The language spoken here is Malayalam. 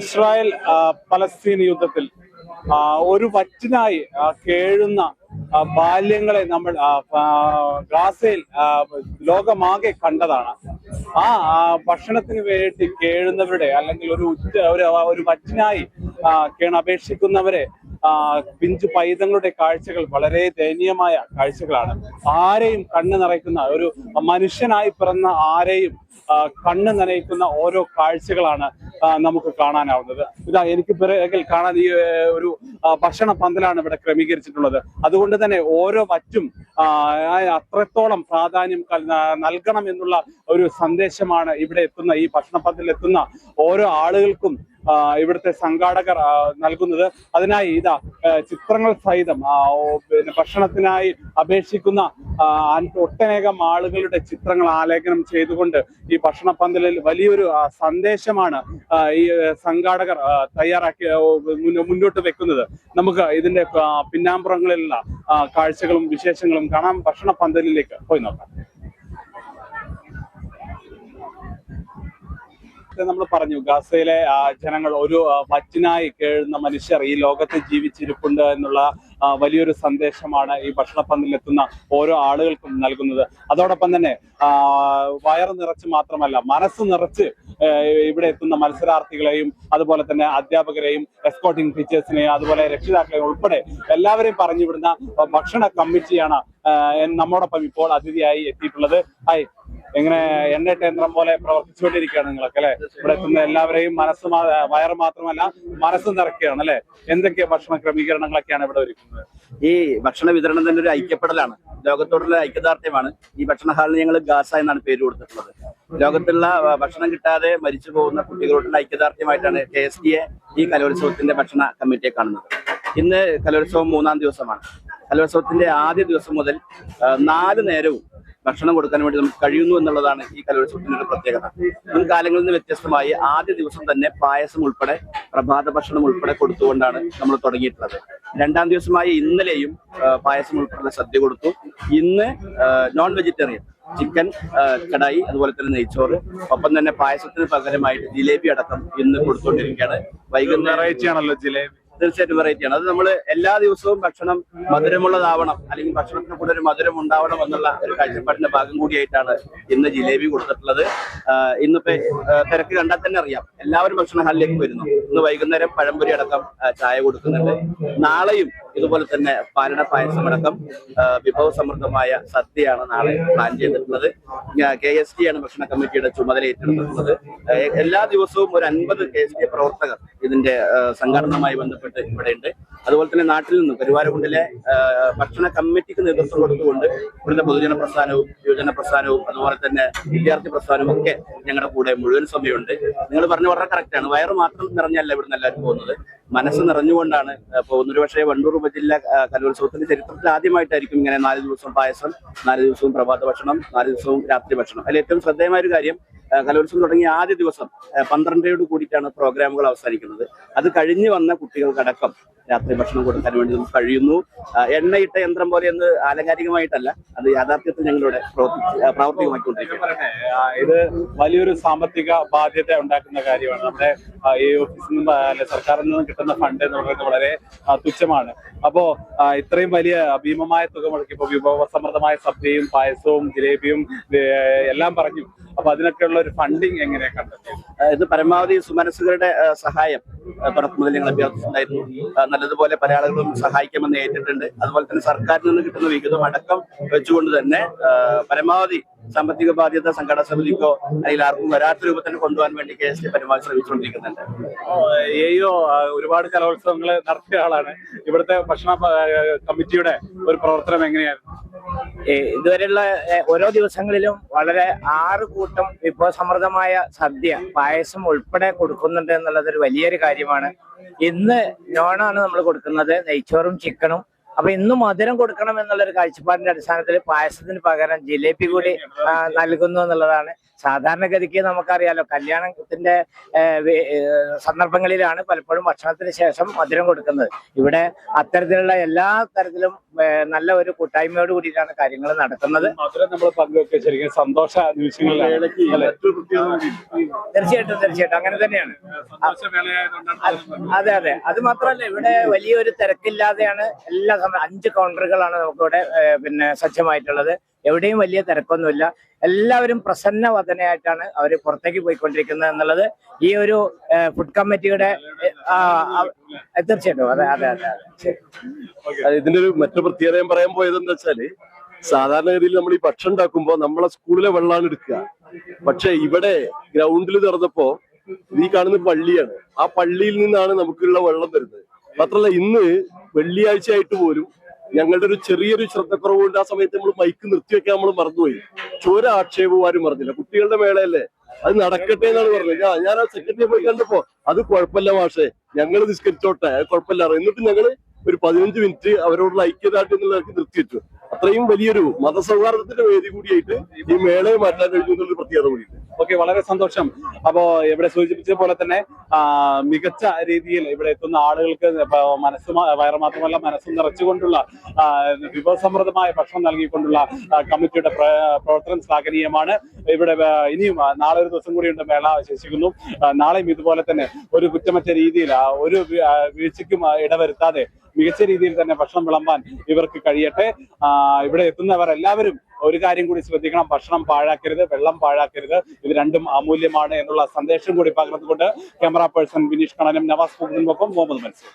ഇസ്രായേൽ പലസ്തീൻ യുദ്ധത്തിൽ ഒരു വറ്റിനായി കേഴുന്ന ബാല്യങ്ങളെ നമ്മൾ ഗാസയിൽ ലോകമാകെ കണ്ടതാണ്. ആ ഭക്ഷണത്തിന് വേണ്ടി കേഴുന്നവരുടെ അല്ലെങ്കിൽ ഒരു ഉച്ച ഒരു ഒരു വറ്റിനായി കേണപേക്ഷിക്കുന്നവരെ പിഞ്ചു പൈതങ്ങളുടെ കാഴ്ചകൾ വളരെ ദയനീയമായ കാഴ്ചകളാണ്. ആരെയും കണ്ണു നിറയ്ക്കുന്ന ഒരു മനുഷ്യനായി പിറന്ന ആരെയും കണ്ണ് നനയിക്കുന്ന ഓരോ കാഴ്ചകളാണ് നമുക്ക് കാണാനാവുന്നത്. ഇതാ എനിക്ക് പിറകിൽ കാണാൻ ഈ ഒരു ഭക്ഷണ പന്തലാണ് ഇവിടെ ക്രമീകരിച്ചിട്ടുള്ളത്. അതുകൊണ്ട് തന്നെ ഓരോ വറ്റും അത്രത്തോളം പ്രാധാന്യം നൽകണം എന്നുള്ള ഒരു സന്ദേശമാണ് ഇവിടെ എത്തുന്ന ഈ ഭക്ഷണ പന്തലിൽ എത്തുന്ന ഓരോ ആളുകൾക്കും ഇവിടുത്തെ സംഘാടകർ നൽകുന്നത്. അതിനായി ഇതാ ചിത്രങ്ങൾ സഹിതം ഭക്ഷണത്തിനായി അപേക്ഷിക്കുന്ന ഒട്ടനേകം ആളുകളുടെ ചിത്രങ്ങൾ ആലേഖനം ചെയ്തുകൊണ്ട് ഈ ഭക്ഷണ പന്തലിൽ വലിയൊരു സന്ദേശമാണ് ഈ സംഘാടകർ തയ്യാറാക്കി മുന്നോട്ട് വെക്കുന്നത്. നമുക്ക് ഇതിന്റെ പിന്നാമ്പുറങ്ങളിലുള്ള കാഴ്ചകളും വിശേഷങ്ങളും കാണാം. ഭക്ഷണ പന്തലിലേക്ക് പോയി നോക്കാം. നമ്മൾ പറഞ്ഞു ഗാസയിലെ ജനങ്ങൾ ഒരു വറ്റിനായി കേഴുന്ന മനുഷ്യർ ഈ ലോകത്ത് ജീവിച്ചിരിപ്പുണ്ട് എന്നുള്ള വലിയൊരു സന്ദേശമാണ് ഈ ഭക്ഷണപ്പന്തലിലെത്തുന്ന ഓരോ ആളുകൾക്കും നൽകുന്നത്. അതോടൊപ്പം തന്നെ വയർ നിറച്ച് മാത്രമല്ല മനസ്സ് നിറച്ച് ഇവിടെ എത്തുന്ന മത്സരാർത്ഥികളെയും അതുപോലെ തന്നെ അധ്യാപകരെയും എസ്കോട്ടിംഗ് ടീച്ചേഴ്സിനെയും അതുപോലെ രക്ഷിതാക്കളെയും ഉൾപ്പെടെ എല്ലാവരെയും പറഞ്ഞു വിടുന്ന ഭക്ഷണ കമ്മിറ്റിയാണ് നമ്മോടൊപ്പം ഇപ്പോൾ അതിഥിയായി എത്തിയിട്ടുള്ളത്. ഹായ്. എങ്ങനെ എണ്ണ കേന്ദ്രം പോലെ പ്രവർത്തിച്ചുകൊണ്ടിരിക്കുകയാണ് നിങ്ങളൊക്കെ അല്ലെ? ഇവിടെ എത്തുന്ന എല്ലാവരെയും മനസ്സ് വയറ് മാത്രമല്ല മനസ്സ് നിറക്കുകയാണ് അല്ലെ? എന്തൊക്കെ ഭക്ഷണ ക്രമീകരണങ്ങളൊക്കെയാണ് ഇവിടെ ഒരുക്കുന്നത്? ഈ ഭക്ഷണ വിതരണം തന്നെ ഒരു ഐക്യപ്പെടലാണ്. ലോകത്തോടുള്ള ഐക്യദാർഢ്യമാണ്. ഈ ഭക്ഷണ ഹാളിന് ഞങ്ങൾ ഗാസ എന്നാണ് പേര് കൊടുത്തിട്ടുള്ളത്. ലോകത്തുള്ള ഭക്ഷണം കിട്ടാതെ മരിച്ചു പോകുന്ന കുട്ടികളോടുള്ള ഐക്യദാർഢ്യമായിട്ടാണ് കെ എസ് ഡി എ ഈ കലോത്സവത്തിന്റെ ഭക്ഷണ കമ്മിറ്റിയെ കാണുന്നത്. ഇന്ന് കലോത്സവം മൂന്നാം ദിവസമാണ്. കലോത്സവത്തിന്റെ ആദ്യ ദിവസം മുതൽ നാല് നേരവും ഭക്ഷണം കൊടുക്കാൻ വേണ്ടി നമുക്ക് കഴിയുന്നു എന്നുള്ളതാണ് ഈ കലോത്സവത്തിന്റെ ഒരു പ്രത്യേകത. മുൻകാലങ്ങളിൽ നിന്ന് വ്യത്യസ്തമായി ആദ്യ ദിവസം തന്നെ പായസം ഉൾപ്പെടെ പ്രഭാത ഭക്ഷണം ഉൾപ്പെടെ കൊടുത്തുകൊണ്ടാണ് നമ്മൾ തുടങ്ങിയിട്ടുള്ളത്. രണ്ടാം ദിവസമായ ഇന്നലെയും പായസം ഉൾപ്പെടെ സദ്യ കൊടുത്തു. ഇന്ന് നോൺ വെജിറ്റേറിയൻ ചിക്കൻ കടായി അതുപോലെ തന്നെ നെയ്ച്ചോറ് ഒപ്പം തന്നെ പായസത്തിന് പകരമായിട്ട് ജിലേബി അടക്കം ഇന്ന് കൊടുത്തുകൊണ്ടിരിക്കുകയാണ്. വൈകുന്നേരം ജിലേബി. തീർച്ചയായിട്ടും വെറൈറ്റി ആണ്. അത് നമ്മൾ എല്ലാ ദിവസവും ഭക്ഷണം മധുരമുള്ളതാവണം അല്ലെങ്കിൽ ഭക്ഷണത്തിന് കൂടെ ഒരു മധുരം ഉണ്ടാവണം എന്നുള്ള ഒരു കാഴ്ചപ്പാടിന്റെ ഭാഗം കൂടിയായിട്ടാണ് ഇന്ന് ജിലേബി കൊടുത്തിട്ടുള്ളത്. ഇന്നിപ്പോ തിരക്ക് കണ്ടാൽ തന്നെ അറിയാം. എല്ലാവരും ഭക്ഷണ ഹാളിലേക്ക് വരുന്നു. ഇന്ന് വൈകുന്നേരം പഴംപൊരി അടക്കം ചായ കൊടുക്കുന്നുണ്ട്. നാളെയും ഇതുപോലെ തന്നെ പാലട പായസമടക്കം വിഭവ സമൃദ്ധമായ സദ്യയാണ് നാളെ പ്ലാൻ ചെയ്തിട്ടുള്ളത്. കെ എസ് ടി ആണ് ഭക്ഷണ കമ്മിറ്റിയുടെ ചുമതല ഏറ്റെടുത്തിട്ടുള്ളത്. എല്ലാ ദിവസവും ഒരു അൻപത് കെ എസ് ടി പ്രവർത്തകർ ഇതിന്റെ സംഘടനയുമായി ബന്ധപ്പെട്ട് ഇവിടെ ഉണ്ട് അതുപോലെ തന്നെ നാട്ടിൽ നിന്നും കരുവാരകുണ്ടിലെ ഭക്ഷണ കമ്മിറ്റിക്ക് നേതൃത്വം കൊടുത്തുകൊണ്ട് ഇവിടുത്തെ പൊതുജന പ്രസ്ഥാനവും യുവജന പ്രസ്ഥാനവും അതുപോലെ തന്നെ വിദ്യാർത്ഥി പ്രസ്ഥാനവും ഒക്കെ ഞങ്ങളുടെ കൂടെ മുഴുവൻ സമയമുണ്ട് നിങ്ങൾ പറഞ്ഞ വളരെ ആണ്. വയറ് മാത്രം നിറഞ്ഞല്ല ഇവിടുന്ന് എല്ലാവരും പോകുന്നത്. മനസ്സ് നിറഞ്ഞുകൊണ്ടാണ് പോകുന്നത്. ഒരു പക്ഷേ വണ്ടൂർ ഉപജില്ല കലോത്സവത്തിന്റെ ചരിത്രത്തിൽ ആദ്യമായിട്ടായിരിക്കും ഇങ്ങനെ നാല് ദിവസം പായസം നാല് ദിവസവും പ്രഭാത ഭക്ഷണം നാല് ദിവസവും രാത്രി ഭക്ഷണം. അതിൽ ഏറ്റവും ശ്രദ്ധേയമായ ഒരു കാര്യം കലോത്സവം തുടങ്ങിയ ആദ്യ ദിവസം പന്ത്രണ്ടരയോട് കൂടിയിട്ടാണ് പ്രോഗ്രാമുകൾ അവസാനിക്കുന്നത്. അത് കഴിഞ്ഞ് വന്ന കുട്ടികൾക്കടക്കം രാത്രി ഭക്ഷണം കൊടുക്കാൻ വേണ്ടി നമുക്ക് കഴിയുന്നു. എണ്ണയിട്ട യന്ത്രം പോലെ എന്ന് ആലങ്കാരികമായിട്ടല്ല അത് യാഥാർത്ഥ്യത്തിൽ ഞങ്ങളുടെ പ്രവർത്തി ആഹ് പ്രാവർത്തികമാക്കിക്കൊണ്ടിരിക്കുകയാണ് പറയട്ടെ, ആ, ഇത് വലിയൊരു സാമ്പത്തിക ബാധ്യത ഉണ്ടാക്കുന്ന കാര്യമാണ്. നമ്മുടെ ഈ ഓഫീസിൽ നിന്നും അല്ലെ സർക്കാരിൽ നിന്നും കിട്ടുന്ന ഫണ്ട് എന്ന് പറയുന്നത് വളരെ തുച്ഛമാണ്. അപ്പോ ഇത്രയും വലിയ ഭീമമായ തുക മുടക്കി ഇപ്പൊ വിഭവസമൃദ്ധമായ സദ്യയും പായസവും ജിലേബിയും എല്ലാം പറഞ്ഞു. അപ്പൊ അതിനൊക്കെയുള്ള ഒരു ഫണ്ടിങ് എങ്ങനെയാണ് കണ്ടെത്തിയത്? ഇത് പരമാവധി സുമനസുകളുടെ സഹായം. തുടക്കം മുതൽ ഞങ്ങൾ അഭ്യർത്ഥിച്ചിട്ടുണ്ടായിരുന്നു നല്ലതുപോലെ പല ആളുകളും സഹായിക്കുമെന്ന് ഏറ്റിട്ടുണ്ട്. അതുപോലെ തന്നെ സർക്കാരിൽ നിന്ന് കിട്ടുന്ന വിഹിതം അടക്കം വെച്ചുകൊണ്ട് തന്നെ പരമാവധി സാമ്പത്തിക ബാധ്യത സംഘടന സമിതിക്കോ അല്ലെങ്കിൽ ആർക്കും വരാത്ത രൂപത്തിൽ കൊണ്ടുപോകാൻ വേണ്ടി കെ എസ് ഡി പരമാവധി ശ്രമിച്ചുകൊണ്ടിരിക്കുന്നുണ്ട്. ഏയോ ഒരുപാട് കലോത്സവങ്ങൾ നടത്തിയ ആളാണ്. ഇവിടുത്തെ ഭക്ഷണ കമ്മിറ്റിയുടെ ഒരു പ്രവർത്തനം എങ്ങനെയായിരുന്നു? ഇതുവരെയുള്ള ഓരോ ദിവസങ്ങളിലും വളരെ ആറ് കൂട്ടം വിഭവസമൃദ്ധമായ സദ്യ പായസം ഉൾപ്പെടെ കൊടുക്കുന്നുണ്ട് എന്നുള്ളത് ഒരു വലിയൊരു കാര്യമാണ്. ഇന്ന് നോണാണ് നമ്മൾ കൊടുക്കുന്നത്. നെയ്ച്ചോറും ചിക്കനും അപ്പൊ ഇന്ന് മധുരം കൊടുക്കണം എന്നുള്ള ഒരു കാഴ്ചപ്പാടിന്റെ അടിസ്ഥാനത്തിൽ പായസത്തിന് പകരം ജിലേബി കൂടി നൽകുന്നു എന്നുള്ളതാണ്. സാധാരണഗതിക്ക് നമുക്കറിയാലോ കല്യാണത്തിന്റെ സന്ദർഭങ്ങളിലാണ് പലപ്പോഴും ഭക്ഷണത്തിന് ശേഷം മധുരം കൊടുക്കുന്നത്. ഇവിടെ അത്തരത്തിലുള്ള എല്ലാ തരത്തിലും നല്ല ഒരു കൂട്ടായ്മയോട് കൂടിയിട്ടാണ് കാര്യങ്ങൾ നടക്കുന്നത്. സന്തോഷ? തീർച്ചയായിട്ടും തീർച്ചയായിട്ടും. അങ്ങനെ തന്നെയാണ്. അതെ അതെ. അത് മാത്രമല്ല ഇവിടെ വലിയൊരു തിരക്കില്ലാതെയാണ് എല്ലാ സമയം അഞ്ച് കൗണ്ടറുകളാണ് നമുക്കിവിടെ പിന്നെ സജ്ജമായിട്ടുള്ളത്. എവിടെയും വലിയ തിരക്കൊന്നുമില്ല. എല്ലാവരും പ്രസന്ന വധനയായിട്ടാണ് അവർ പുറത്തേക്ക് പോയിക്കൊണ്ടിരിക്കുന്നത് എന്നുള്ളത് ഈ ഒരു ഫുഡ് കമ്മിറ്റിയുടെ തീർച്ചയായിട്ടും. അതെ അതെ അതെ അതെ. ഇതിന്റെ ഒരു മറ്റു പ്രത്യേകത ഞാൻ പറയാൻ പോയത് എന്താ വെച്ചാൽ സാധാരണഗതിയിൽ നമ്മൾ ഈ ഭക്ഷണം ഉണ്ടാക്കുമ്പോ നമ്മളെ സ്കൂളിലെ വെള്ളമാണ് എടുക്കുക. പക്ഷെ ഇവിടെ ഗ്രൗണ്ടിൽ തുറന്നപ്പോ ഈ കാണുന്ന പള്ളിയാണ്. ആ പള്ളിയിൽ നിന്നാണ് നമുക്കുള്ള വെള്ളം തരുന്നത് മാത്രല്ല ഇന്ന് വെള്ളിയാഴ്ച ആയിട്ട് പോലും ഞങ്ങളുടെ ഒരു ചെറിയൊരു ശ്രദ്ധക്കുറവ് കൊണ്ട് ആ സമയത്ത് നമ്മൾ മൈക്ക് നിർത്തിവെക്കാൻ നമ്മൾ മറന്നുപോയി. ചോര ആക്ഷേപവും ആരും പറഞ്ഞില്ല കുട്ടികളുടെ മേളയല്ലേ? അത് നടക്കട്ടെ എന്നാണ് പറഞ്ഞത്. ഞാൻ ഞാൻ ആ സെക്രട്ടറിയെ പോയി കണ്ടപ്പോ അത് കുഴപ്പമില്ല മാഷേ. ഞങ്ങൾ നിസ്കരിച്ചോട്ടെ അത് കുഴപ്പമില്ല എന്നിട്ട് ഞങ്ങൾ ഒരു പതിനഞ്ച് മിനിറ്റ് അവരോടുള്ള ഐക്യദാർഢ്യം എന്നുള്ളവർക്ക് നിർത്തിവെച്ചു. അത്രയും വലിയൊരു മതസൗഹാർദ്ദത്തിന്റെ വേദി കൂടിയായിട്ട് ഈ മേളയെ മാറ്റാൻ കഴിഞ്ഞു എന്നുള്ളൊരു പ്രത്യേകത കൂടിയുണ്ട്. ഓക്കെ വളരെ സന്തോഷം. അപ്പോ ഇവിടെ സൂചിപ്പിച്ച പോലെ തന്നെ മികച്ച രീതിയിൽ ഇവിടെ എത്തുന്ന ആളുകൾക്ക് മനസ്സ് വയറ് മാത്രമല്ല മനസ്സും നിറച്ചുകൊണ്ടുള്ള വിഭവസമൃദ്ധമായ ഭക്ഷണം നൽകിക്കൊണ്ടുള്ള കമ്മിറ്റിയുടെ പ്ര- പ്രവർത്തനം ശ്ലാഘനീയമാണ്. ഇവിടെ ഇനിയും നാളെ ഒരു ദിവസം കൂടിയുണ്ട് മേള ശേഷിക്കുന്നു നാളെയും ഇതുപോലെ തന്നെ ഒരു കുറ്റമറ്റ രീതിയിൽ ഒരു വീഴ്ചയ്ക്കും ഇടവരുത്താതെ മികച്ച രീതിയിൽ തന്നെ ഭക്ഷണം വിളമ്പാൻ ഇവർക്ക് കഴിയട്ടെ. ഇവിടെ എത്തുന്നവർ എല്ലാവരും ഒരു കാര്യം കൂടി ശ്രദ്ധിക്കണം. ഭക്ഷണം പാഴാക്കരുത് വെള്ളം പാഴാക്കരുത്. ഇത് രണ്ടും അമൂല്യമാണ് എന്നുള്ള സന്ദേശം കൂടി പകർന്നുകൊണ്ട് ക്യാമറ പേഴ്സൺ വിനീഷ് കണനും നവാസ് മുഹമ്മദിനൊപ്പം മുഹമ്മദ് മൻസൂർ.